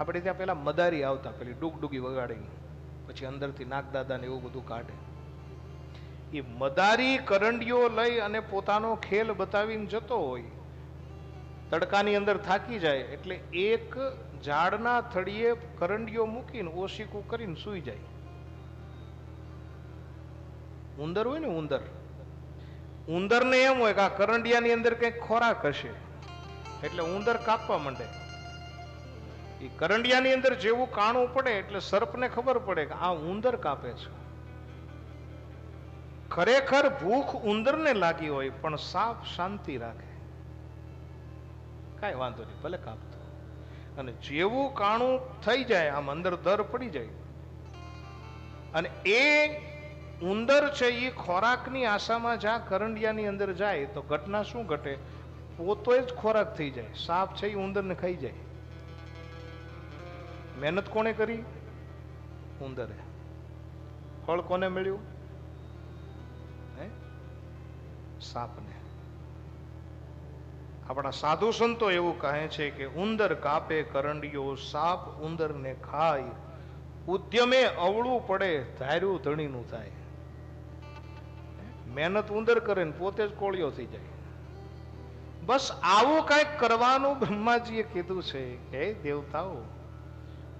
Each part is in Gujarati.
આપણે ત્યાં પેલા મદારી આવતા, પેલી ડૂગડૂગી વગાડી પછી અંદરથી નાગદાદા ને એવું બધું કાઢે. એ મદારી કરંડીઓ લઈ અને પોતાનો ખેલ બતાવીને જતો હોય. તડકાની અંદર થાકી જાય એટલે એક ઝાડના થળીએ કરંડીઓ મૂકીને ઓશીકું કરીને સૂઈ જાય. ઉંદર હોય ને ઉંદર? ઉંદરને એમ હોય કે આ કરંડિયાની અંદર કંઈક ખોરાક હશે. એટલે ઉંદર કાપવા માંડે. એ કરંડિયાની અંદર જેવું કાણું પડે એટલે સર્પને ખબર પડે કે આ ઉંદર કાપે છે. ખરેખર ભૂખ ઉંદરને લાગી હોય પણ સાપ શાંતિ રાખે. કાંઈ વાંધો નહીં, ભલે કાપતો. અને જેવું કાણું થઈ જાય, આમ અંદર દર પડી જાય. અને એ ઉંદર છે એ ખોરાકની આશામાં જ્યાં કરંડિયાની અંદર જાય, તો ઘટના શું ઘટે? પોતો જ ખોરાક થઈ જાય. સાપ છે એ ઉંદરને ખાઈ જાય. મહેનત કોણે કરી? ઉંદરે. ફળ કોને મળ્યું? સાપને. આપણા સાધુ સંતો એવું કહે છે કે ઉંદર કાપે કરંડિયો, સાપ ઉંદરને ખાય. ઉદ્યમે અવળું પડે, ધાર્યું ધણીનું થાય. મહેનત ઉંદર કરે ને પોતે જ કોળિયો થઈ જાય. બસ આવું કાંઈક કરવાનું બ્રહ્માજીએ કીધું છે. કે દેવતાઓ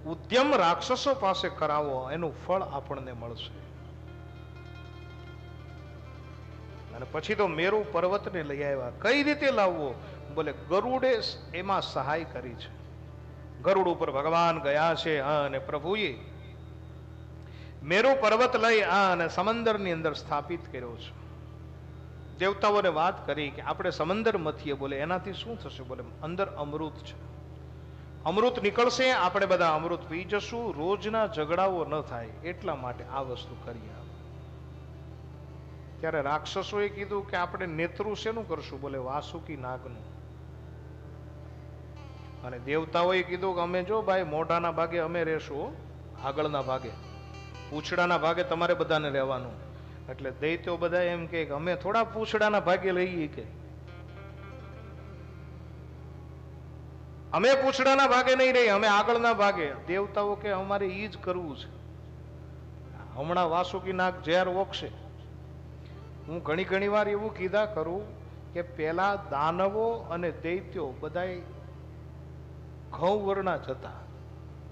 ઉદ્યમ રાક્ષસો પાસે કરાવો, એનું ફળ આપણને મળશે. અને પછી તો મેરુ પર્વતને લઈ આવ્યા. કઈ રીતે લાવવો? બોલે, ગરુડે એમાં સહાય કરી છે. ગરુડ ઉપર ભગવાન ગયા છે અને પ્રભુએ મેરુ પર્વત લઈ આ અને સમંદરની અંદર સ્થાપિત કર્યો છે. દેવતાઓને વાત કરી કે, આપણે સમંદર મથીએ, બોલે, એનાથી શું થશે? બોલે, અંદર અમૃત છે. અમૃત નીકળશે, આપણે બધા અમૃત પી જશું. રોજના ઝઘડાઓ ન થાય, એટલા માટે આ વસ્તુ કરીએ ત્યારે રાક્ષસોએ કીધું કે આપણે નેત્રુ શેનું કરશું? બોલે, વાસુકી નાગનું. અને દેવતાઓએ કીધું કે અમે જો ભાઈ મોઢાના ભાગે અમે રહેશું આગળના ભાગે. પૂછડાના ભાગે તમારે બધાને રહેવાનું. એટલે દૈત્યો બધા એમ કે અમે થોડા પૂછડાના ભાગે લઈએ કે. અમે પૂછડાના ભાગે નહીં રહી, અમે આગળના ભાગે. દેવતાઓ કે અમારે ઈ જ કરવું છે. હમણાં વાસુકી નાગ ઝેર ઓકશે હું ઘણી ઘણી વાર એવું કીધા કરું કે પેલા દાનવો અને દૈત્યો બધાય ઘઉં વર્ણા જ હતા.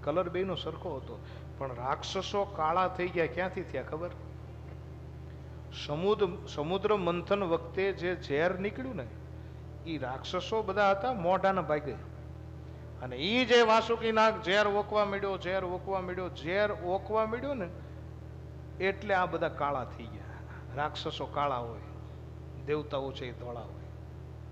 કલર બેનો સરખો હતો. પણ રાક્ષસો કાળા થઈ ગયા. ક્યાંથી થયા ખબર? સમુદ્ર સમુદ્ર મંથન વખતે જે ઝેર નીકળ્યું ને એ રાક્ષસો બધા હતા, મોઢાના ભાગે. અને એ જે વાસુકી નાગ ઝેર ઓકવા મળ્યો ઝેર ઓકવા મળ્યો ઝેર ઓકવા મળ્યો ને, એટલે આ બધા કાળા થઈ ગયા. રાક્ષસો કાળા હોય, દેવતાઓ છે એ ધોળા હોય.